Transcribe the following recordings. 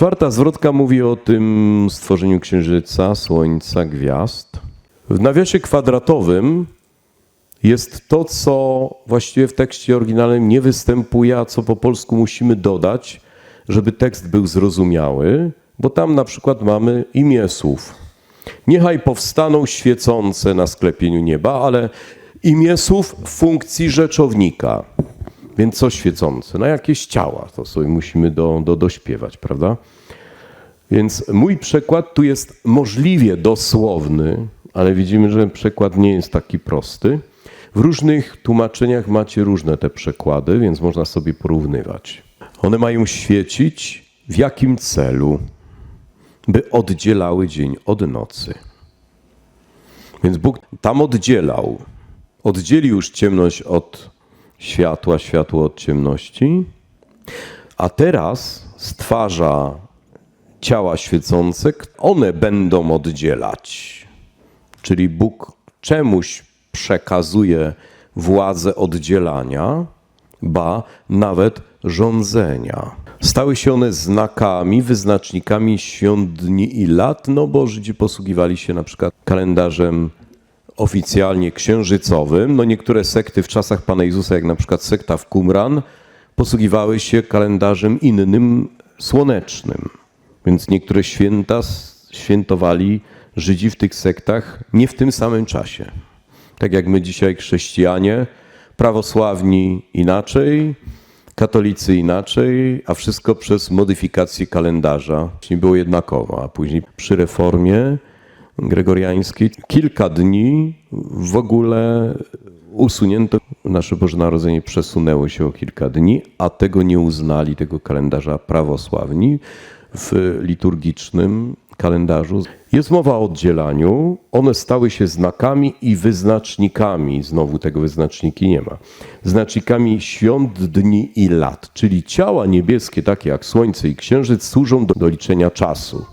Czwarta zwrotka mówi o tym stworzeniu księżyca, słońca, gwiazd. W nawiasie kwadratowym jest to, co właściwie w tekście oryginalnym nie występuje, a co po polsku musimy dodać, żeby tekst był zrozumiały, bo tam na przykład mamy imię słów. Niechaj powstaną świecące na sklepieniu nieba, ale imię słów w funkcji rzeczownika. Więc co świecące? Na jakieś ciała. To sobie musimy do, do, dośpiewać, prawda? Więc mój przekład tu jest możliwie dosłowny, ale widzimy, że przekład nie jest taki prosty. W różnych tłumaczeniach macie różne te przekłady, więc można sobie porównywać. One mają świecić w jakim celu? By oddzielały dzień od nocy. Więc Bóg tam oddzielał. Oddzielił już ciemność od światła, światło od ciemności, a teraz stwarza ciała świecące, one będą oddzielać. Czyli Bóg czemuś przekazuje władzę oddzielania, ba nawet rządzenia. Stały się one znakami, wyznacznikami świąt dni i lat, no bo Żydzi posługiwali się na przykład kalendarzem oficjalnie księżycowym. No niektóre sekty w czasach Pana Jezusa, jak na przykład sekta w Qumran, posługiwały się kalendarzem innym, słonecznym. Więc niektóre święta świętowali Żydzi w tych sektach nie w tym samym czasie. Tak jak my dzisiaj chrześcijanie, prawosławni inaczej, katolicy inaczej, a wszystko przez modyfikację kalendarza. Było jednakowo, a później przy reformie gregoriańskiej kilka dni w ogóle usunięto. Nasze Boże Narodzenie przesunęło się o kilka dni, a tego nie uznali, tego kalendarza prawosławni w liturgicznym kalendarzu. Jest mowa o oddzielaniu. One stały się znakami i wyznacznikami. Znowu tego wyznaczniki nie ma. Znacznikami świąt, dni i lat, czyli ciała niebieskie, takie jak Słońce i Księżyc, służą do, do liczenia czasu.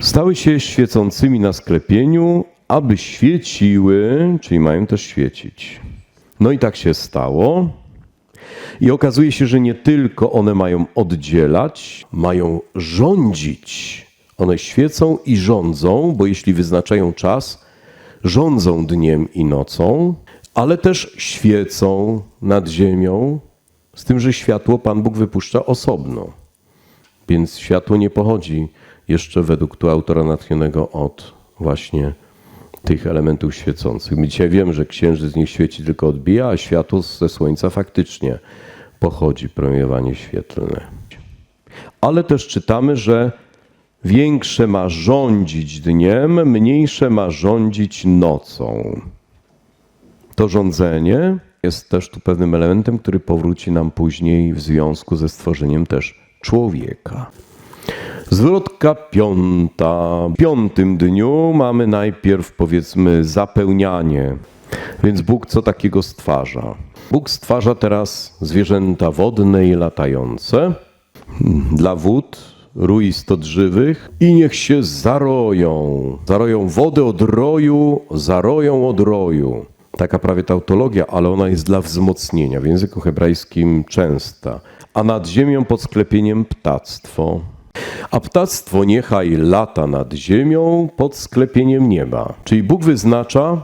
Stały się świecącymi na sklepieniu, aby świeciły, czyli mają też świecić. No i tak się stało. I okazuje się, że nie tylko one mają oddzielać, mają rządzić. One świecą i rządzą, bo jeśli wyznaczają czas, rządzą dniem i nocą, ale też świecą nad ziemią, z tym, że światło Pan Bóg wypuszcza osobno. Więc światło nie pochodzi jeszcze według tu autora natchnionego od właśnie tych elementów świecących. My dzisiaj wiemy, że księżyc nie świeci, tylko odbija, a światło ze słońca faktycznie pochodzi, promieniowanie świetlne. Ale też czytamy, że większe ma rządzić dniem, mniejsze ma rządzić nocą. To rządzenie jest też tu pewnym elementem, który powróci nam później w związku ze stworzeniem też człowieka. Zwrotka piąta. W piątym dniu mamy najpierw powiedzmy zapełnianie. Więc Bóg co takiego stwarza? Bóg stwarza teraz zwierzęta wodne i latające dla wód, rój istot żywych i niech się zaroją. Zaroją wody od roju, zaroją od roju. Taka prawie tautologia, ale ona jest dla wzmocnienia. W języku hebrajskim częsta. A nad ziemią pod sklepieniem ptactwo. A ptactwo niechaj lata nad ziemią pod sklepieniem nieba. Czyli Bóg wyznacza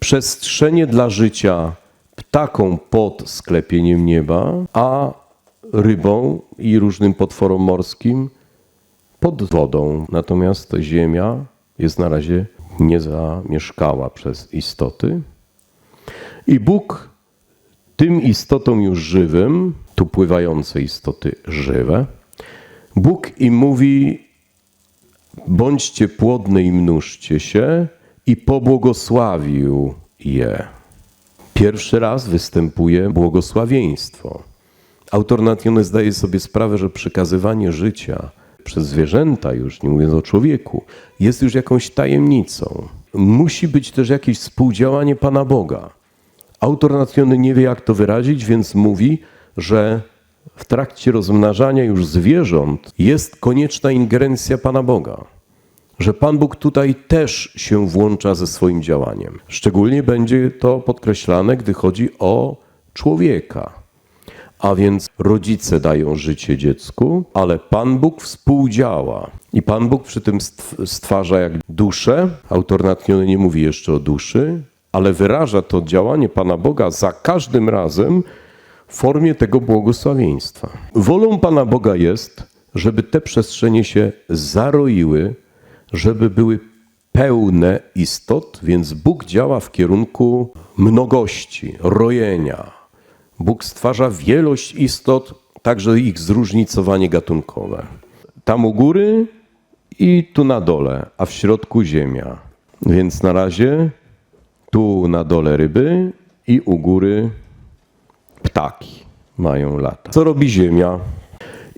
przestrzenie dla życia ptakom pod sklepieniem nieba, a rybą i różnym potworom morskim pod wodą. Natomiast ziemia jest na razie niezamieszkała przez istoty. I Bóg tym istotom już żywym, tu pływające istoty żywe, Bóg im mówi: bądźcie płodne i mnóżcie się, i pobłogosławił je. Pierwszy raz występuje błogosławieństwo. Autor Nationy zdaje sobie sprawę, że przekazywanie życia przez zwierzęta, już nie mówiąc o człowieku, jest już jakąś tajemnicą. Musi być też jakieś współdziałanie Pana Boga. Autor Nationy nie wie, jak to wyrazić, więc mówi, że w trakcie rozmnażania już zwierząt jest konieczna ingerencja Pana Boga. Że Pan Bóg tutaj też się włącza ze swoim działaniem. Szczególnie będzie to podkreślane, gdy chodzi o człowieka. A więc rodzice dają życie dziecku, ale Pan Bóg współdziała. I Pan Bóg przy tym stw- stwarza jak duszę. Autor natchniony nie mówi jeszcze o duszy, ale wyraża to działanie Pana Boga za każdym razem w formie tego błogosławieństwa. Wolą Pana Boga jest, żeby te przestrzenie się zaroiły, żeby były pełne istot, więc Bóg działa w kierunku mnogości, rojenia. Bóg stwarza wielość istot, także ich zróżnicowanie gatunkowe. Tam u góry i tu na dole, a w środku ziemia. Więc na razie tu na dole ryby i u góry ptaki mają lata. Co robi ziemia?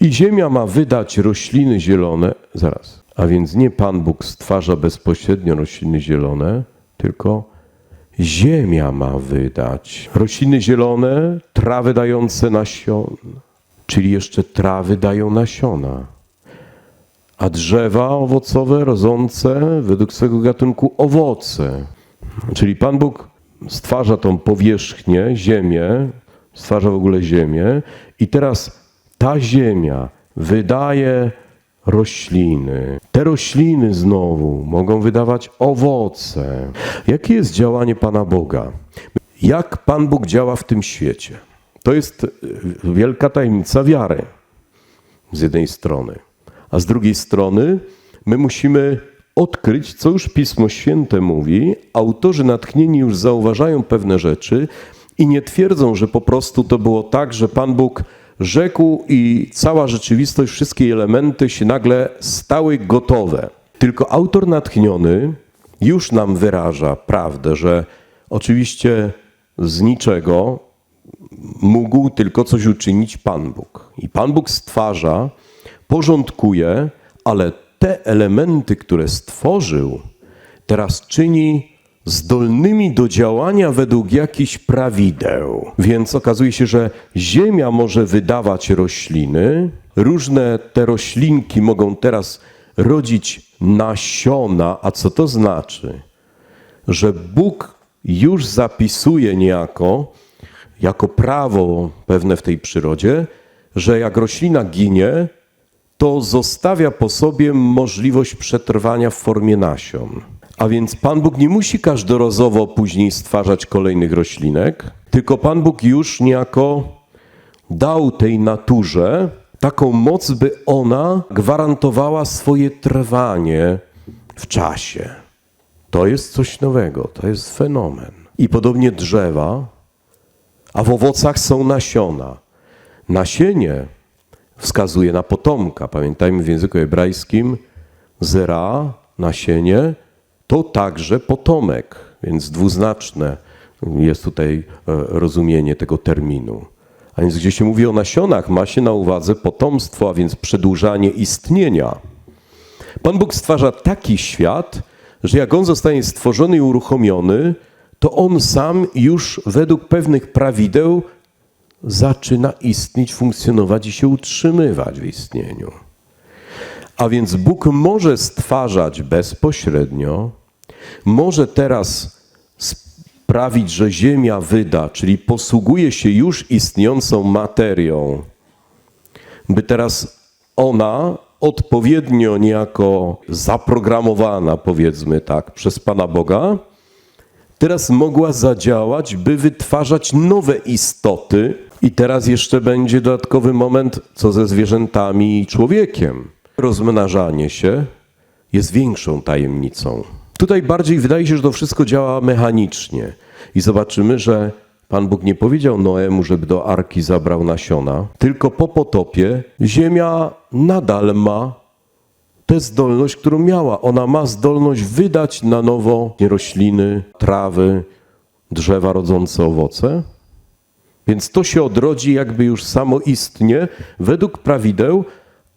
I ziemia ma wydać rośliny zielone, zaraz, a więc nie Pan Bóg stwarza bezpośrednio rośliny zielone, tylko ziemia ma wydać rośliny zielone, trawy dające nasion, czyli jeszcze trawy dają nasiona, a drzewa owocowe rodzące według swego gatunku owoce. Czyli Pan Bóg stwarza tą powierzchnię, ziemię, stwarza w ogóle ziemię i teraz ta ziemia wydaje rośliny. Te rośliny znowu mogą wydawać owoce. Jakie jest działanie Pana Boga? Jak Pan Bóg działa w tym świecie? To jest y, wielka tajemnica wiary z jednej strony, a z drugiej strony my musimy odkryć, co już Pismo Święte mówi. Autorzy natchnieni już zauważają pewne rzeczy i nie twierdzą, że po prostu to było tak, że Pan Bóg rzekł i cała rzeczywistość, wszystkie elementy się nagle stały gotowe. Tylko autor natchniony już nam wyraża prawdę, że oczywiście z niczego mógł tylko coś uczynić Pan Bóg. I Pan Bóg stwarza, porządkuje, ale te elementy, które stworzył, teraz czyni zdolnymi do działania według jakichś prawideł. Więc okazuje się, że ziemia może wydawać rośliny, różne te roślinki mogą teraz rodzić nasiona. A co to znaczy? Że Bóg już zapisuje niejako, jako prawo pewne w tej przyrodzie, że jak roślina ginie, to zostawia po sobie możliwość przetrwania w formie nasion. A więc Pan Bóg nie musi każdorazowo później stwarzać kolejnych roślinek, tylko Pan Bóg już niejako dał tej naturze taką moc, by ona gwarantowała swoje trwanie w czasie. To jest coś nowego, to jest fenomen. I podobnie drzewa, a w owocach są nasiona. Nasienie wskazuje na potomka. Pamiętajmy w języku hebrajskim zera, nasienie, to także potomek, więc dwuznaczne jest tutaj e, rozumienie tego terminu. A więc gdzie się mówi o nasionach, ma się na uwadze potomstwo, a więc przedłużanie istnienia. Pan Bóg stwarza taki świat, że jak on zostanie stworzony i uruchomiony, to on sam już według pewnych prawideł zaczyna istnieć, funkcjonować i się utrzymywać w istnieniu. A więc Bóg może stwarzać bezpośrednio, może teraz sprawić, że Ziemia wyda, czyli posługuje się już istniejącą materią, by teraz ona odpowiednio niejako zaprogramowana, powiedzmy tak, przez Pana Boga, teraz mogła zadziałać, by wytwarzać nowe istoty. I teraz jeszcze będzie dodatkowy moment, co ze zwierzętami i człowiekiem. Rozmnażanie się jest większą tajemnicą. Tutaj bardziej wydaje się, że to wszystko działa mechanicznie. I zobaczymy, że Pan Bóg nie powiedział Noemu, żeby do arki zabrał nasiona, tylko po potopie ziemia nadal ma tę zdolność, którą miała. Ona ma zdolność wydać na nowo rośliny, trawy, drzewa rodzące owoce. Więc to się odrodzi jakby już samoistnie według prawideł,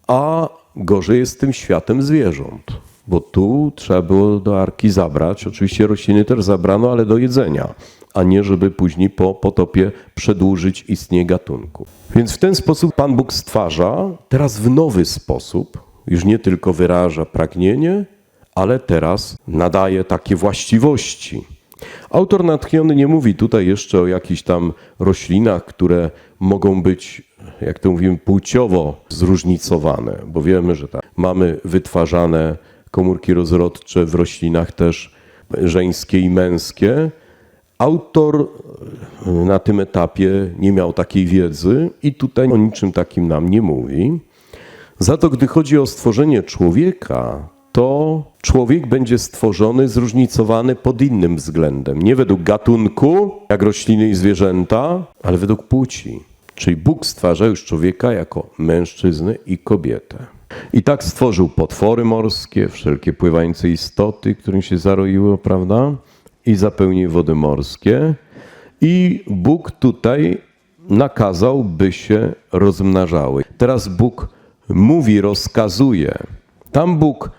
a gorzej jest z tym światem zwierząt. Bo tu trzeba było do arki zabrać, oczywiście rośliny też zabrano, ale do jedzenia, a nie żeby później po potopie przedłużyć istnienie gatunku. Więc w ten sposób Pan Bóg stwarza teraz w nowy sposób, już nie tylko wyraża pragnienie, ale teraz nadaje takie właściwości. Autor natchniony nie mówi tutaj jeszcze o jakichś tam roślinach, które mogą być, jak to mówimy, płciowo zróżnicowane, bo wiemy, że tak. mamy wytwarzane komórki rozrodcze w roślinach też żeńskie i męskie. Autor na tym etapie nie miał takiej wiedzy i tutaj o niczym takim nam nie mówi. Za to, gdy chodzi o stworzenie człowieka, to człowiek będzie stworzony, zróżnicowany pod innym względem. Nie według gatunku, jak rośliny i zwierzęta, ale według płci. Czyli Bóg stwarza już człowieka jako mężczyznę i kobietę. I tak stworzył potwory morskie, wszelkie pływające istoty, którym się zaroiło, prawda? I zapełnił wody morskie. I Bóg tutaj nakazał, by się rozmnażały. Teraz Bóg mówi, rozkazuje. Tam Bóg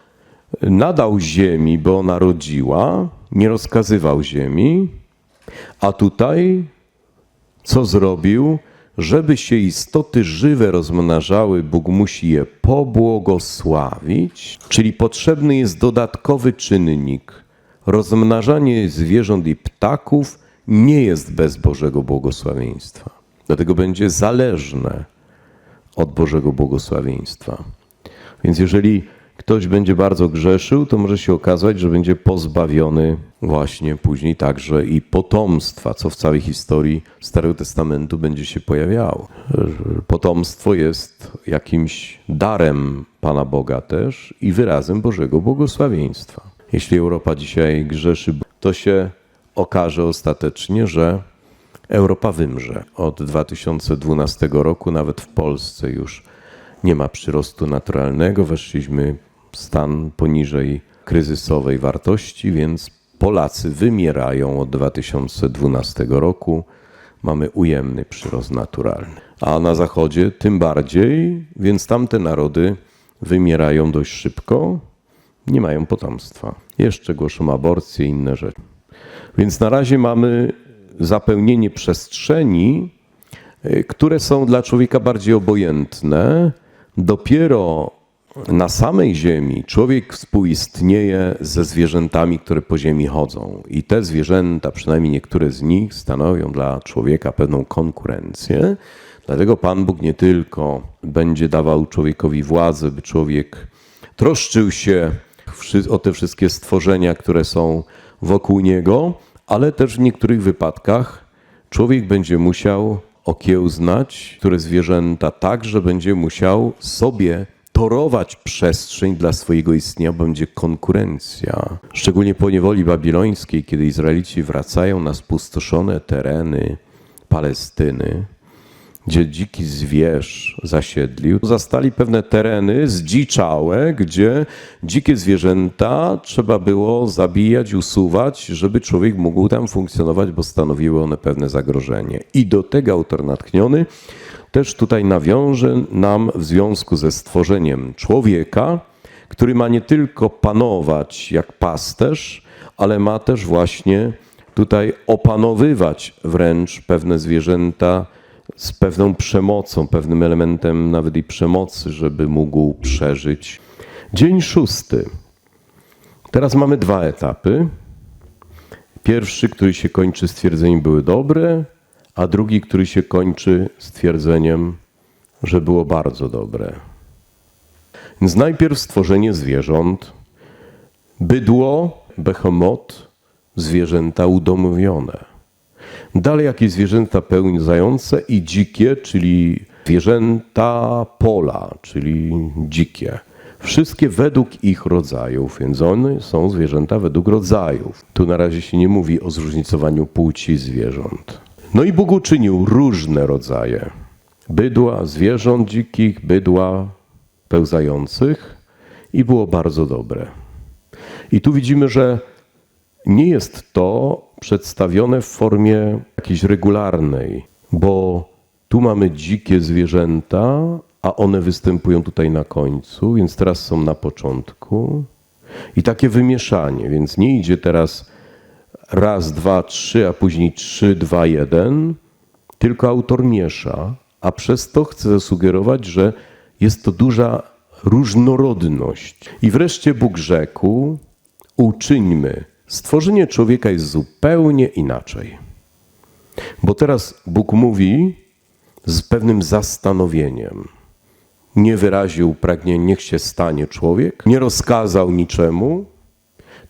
nadał ziemi, bo ona rodziła, nie rozkazywał ziemi, a tutaj co zrobił? Żeby się istoty żywe rozmnażały, Bóg musi je pobłogosławić, czyli potrzebny jest dodatkowy czynnik. Rozmnażanie zwierząt i ptaków nie jest bez Bożego błogosławieństwa. Dlatego będzie zależne od Bożego błogosławieństwa. Więc jeżeli ktoś będzie bardzo grzeszył, to może się okazać, że będzie pozbawiony właśnie później także i potomstwa, co w całej historii Starego Testamentu będzie się pojawiało. Potomstwo jest jakimś darem Pana Boga też i wyrazem Bożego błogosławieństwa. Jeśli Europa dzisiaj grzeszy, to się okaże ostatecznie, że Europa wymrze. Od 2012 roku nawet w Polsce już nie ma przyrostu naturalnego, weszliśmy stan poniżej kryzysowej wartości, więc Polacy wymierają od 2012 roku. Mamy ujemny przyrost naturalny. A na zachodzie tym bardziej, więc tamte narody wymierają dość szybko, nie mają potomstwa. Jeszcze głoszą aborcję i inne rzeczy. Więc na razie mamy zapełnienie przestrzeni, y, które są dla człowieka bardziej obojętne. Dopiero na samej Ziemi człowiek współistnieje ze zwierzętami, które po Ziemi chodzą. I te zwierzęta, przynajmniej niektóre z nich, stanowią dla człowieka pewną konkurencję. Dlatego Pan Bóg nie tylko będzie dawał człowiekowi władzę, by człowiek troszczył się o te wszystkie stworzenia, które są wokół niego, ale też w niektórych wypadkach człowiek będzie musiał okiełznać, które zwierzęta także będzie musiał sobie torować przestrzeń dla swojego istnienia, będzie konkurencja. Szczególnie po niewoli babilońskiej, kiedy Izraelici wracają na spustoszone tereny Palestyny, gdzie dziki zwierz zasiedlił, zastali pewne tereny zdziczałe, gdzie dzikie zwierzęta trzeba było zabijać, usuwać, żeby człowiek mógł tam funkcjonować, bo stanowiły one pewne zagrożenie. I do tego autor natchniony też tutaj nawiąże nam w związku ze stworzeniem człowieka, który ma nie tylko panować jak pasterz, ale ma też właśnie tutaj opanowywać wręcz pewne zwierzęta, z pewną przemocą, pewnym elementem nawet i przemocy, żeby mógł przeżyć. Dzień szósty. Teraz mamy dwa etapy. Pierwszy, który się kończy stwierdzeniem były dobre, a drugi, który się kończy stwierdzeniem, że było bardzo dobre. Więc najpierw stworzenie zwierząt, bydło, behemot, zwierzęta udomowione. Dalej jakieś zwierzęta pełniące i dzikie, czyli zwierzęta pola, czyli dzikie. Wszystkie według ich rodzajów, więc one są zwierzęta według rodzajów. Tu na razie się nie mówi o zróżnicowaniu płci zwierząt. No i Bóg uczynił różne rodzaje bydła, zwierząt dzikich, bydła pełzających i było bardzo dobre. I tu widzimy, że nie jest to przedstawione w formie jakiejś regularnej, bo tu mamy dzikie zwierzęta, a one występują tutaj na końcu, więc teraz są na początku. I takie wymieszanie, więc nie idzie teraz raz, dwa, trzy, a później trzy, dwa, jeden, tylko autor miesza, a przez to chce zasugerować, że jest to duża różnorodność. I wreszcie Bóg rzekł: Uczyńmy Stworzenie człowieka jest zupełnie inaczej. Bo teraz Bóg mówi z pewnym zastanowieniem. Nie wyraził pragnienia, niech się stanie człowiek, nie rozkazał niczemu,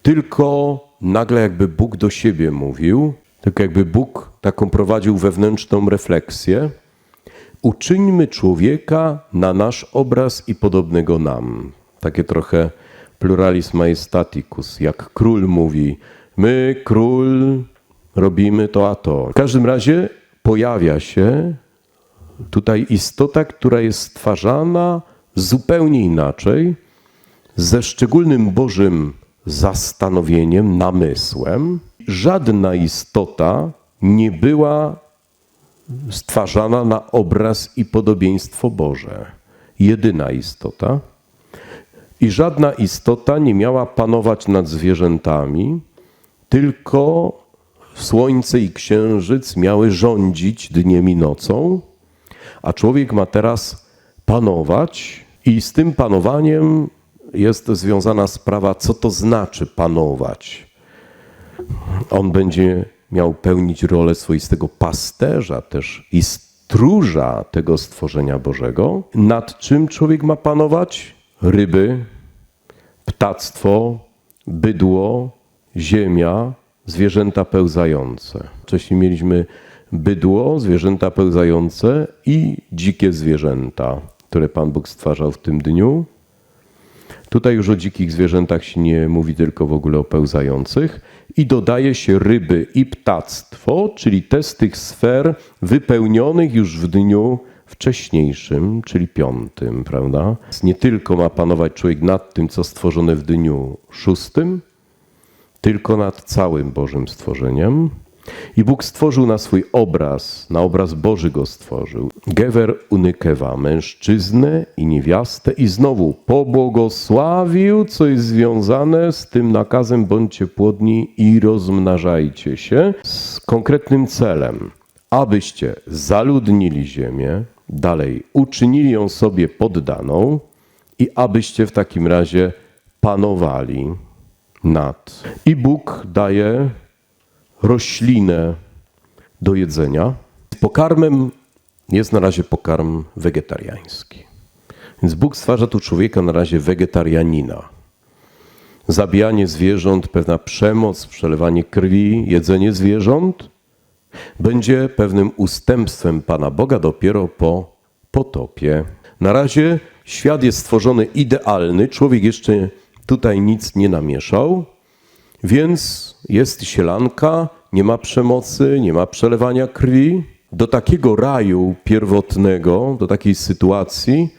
tylko nagle jakby Bóg do siebie mówił, tylko jakby Bóg taką prowadził wewnętrzną refleksję. Uczyńmy człowieka na nasz obraz i podobnego nam. Takie trochę pluralis majestaticus, jak król mówi, my król robimy to a to. W każdym razie pojawia się tutaj istota, która jest stwarzana zupełnie inaczej, ze szczególnym Bożym zastanowieniem, namysłem. Żadna istota nie była stwarzana na obraz i podobieństwo Boże. Jedyna istota. I żadna istota nie miała panować nad zwierzętami, tylko słońce i księżyc miały rządzić dniem i nocą, a człowiek ma teraz panować, i z tym panowaniem jest związana sprawa, co to znaczy panować. On będzie miał pełnić rolę swoistego pasterza też i stróża tego stworzenia Bożego. Nad czym człowiek ma panować? Ryby, ptactwo, bydło, ziemia, zwierzęta pełzające. Wcześniej mieliśmy bydło, zwierzęta pełzające i dzikie zwierzęta, które Pan Bóg stwarzał w tym dniu. Tutaj już o dzikich zwierzętach się nie mówi, tylko w ogóle o pełzających. I dodaje się ryby i ptactwo, czyli te z tych sfer wypełnionych już w dniu wcześniejszym, czyli piątym, prawda? Nie tylko ma panować człowiek nad tym, co stworzone w dniu szóstym, tylko nad całym Bożym stworzeniem. I Bóg stworzył na swój obraz, na obraz Boży go stworzył. Gewer unykewa, mężczyznę i niewiastę i znowu pobłogosławił, co jest związane z tym nakazem bądźcie płodni i rozmnażajcie się z konkretnym celem, abyście zaludnili ziemię, dalej uczynili ją sobie poddaną i abyście w takim razie panowali nad. I Bóg daje roślinę do jedzenia. Pokarmem jest na razie pokarm wegetariański. Więc Bóg stwarza tu człowieka na razie wegetarianina. Zabijanie zwierząt, pewna przemoc, przelewanie krwi, jedzenie zwierząt będzie pewnym ustępstwem Pana Boga dopiero po potopie. Na razie świat jest stworzony idealny, człowiek jeszcze tutaj nic nie namieszał, więc jest sielanka, nie ma przemocy, nie ma przelewania krwi. Do takiego raju pierwotnego, do takiej sytuacji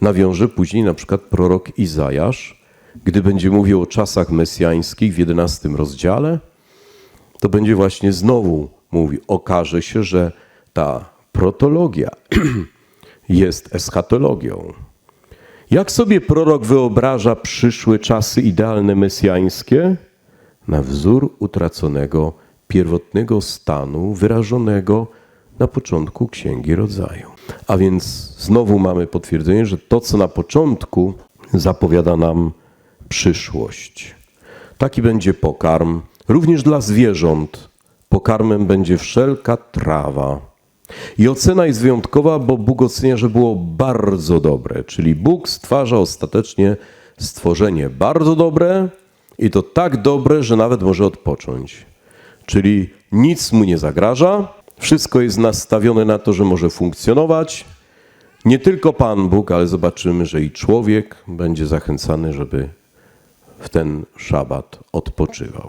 nawiąże później na przykład prorok Izajasz, gdy będzie mówił o czasach mesjańskich w 11 rozdziale, to będzie właśnie znowu mówił, okaże się, że ta protologia jest eschatologią. Jak sobie prorok wyobraża przyszłe czasy idealne mesjańskie? Na wzór utraconego pierwotnego stanu wyrażonego na początku Księgi Rodzaju. A więc znowu mamy potwierdzenie, że to, co na początku zapowiada nam przyszłość. Taki będzie pokarm również dla zwierząt. Pokarmem będzie wszelka trawa. I ocena jest wyjątkowa, bo Bóg ocenia, że było bardzo dobre. Czyli Bóg stwarza ostatecznie stworzenie bardzo dobre i to tak dobre, że nawet może odpocząć. Czyli nic mu nie zagraża, wszystko jest nastawione na to, że może funkcjonować. Nie tylko Pan Bóg, ale zobaczymy, że i człowiek będzie zachęcany, żeby w ten szabat odpoczywał.